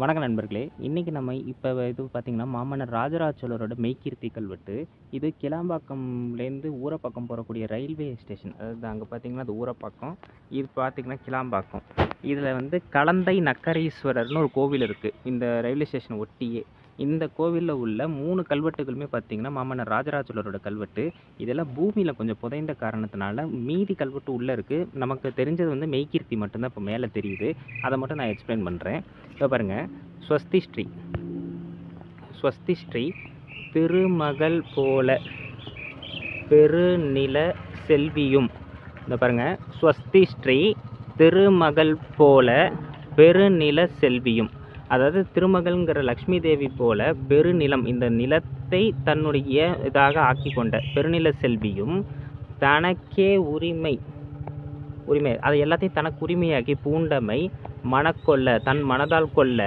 வணக்கம் நண்பர்களே. இன்றைக்கி நம்ம இப்போ இது பார்த்திங்கன்னா மாமன்னர் ராஜராஜ சோழரோட மெய்க்கீர்த்தி கல்வெட்டு. இது கிளாம்பாக்கம்லேருந்து ஊரப்பாக்கம் போகக்கூடிய ரயில்வே ஸ்டேஷன். அதாவது அங்கே பார்த்தீங்கன்னா அது ஊரப்பாக்கம் இது பார்த்திங்கன்னா கிளாம்பாக்கம். இதில் வந்து கலந்தை நக்கரீஸ்வரர்னு ஒரு கோவில் இருக்குது இந்த ரயில்வே ஸ்டேஷன் ஒட்டியே. இந்த கோவிலில் உள்ள மூணு கல்வெட்டுகளுமே பார்த்திங்கன்னா மாமன்னர் ராஜராஜலரோட கல்வெட்டு. இதெல்லாம் பூமியில் கொஞ்சம் புதைந்த காரணத்தினால மீதி கல்வெட்டு உள்ளே இருக்குது நமக்கு தெரிஞ்சது வந்து மெய்கீர்த்தி மட்டும்தான் இப்போ மேலே தெரியுது. அதை மட்டும் நான் எக்ஸ்பிளைன் பண்ணுறேன் இப்போ பாருங்கள் ஸ்வஸ்தி ஸ்ரீ. ஸ்வஸ்தி ஸ்ரீ திருமகள் போல பெருநில செல்வியும். இந்த பாருங்கள் ஸ்வஸ்தி ஸ்ரீ திருமகள் போல பெருநில செல்வியும். அதாவது திருமகள்ங்கிற லக்ஷ்மி தேவி போல பெருநிலம் இந்த நிலத்தை தன்னுடைய இதாக ஆக்கி கொண்ட பெருநில செல்வியும் தனக்கே உரிமை உரிமை அதை எல்லாத்தையும் தனக்கு உரிமையாக்கி பூண்டமை மனக்கொள்ள தன் மனதால் கொள்ள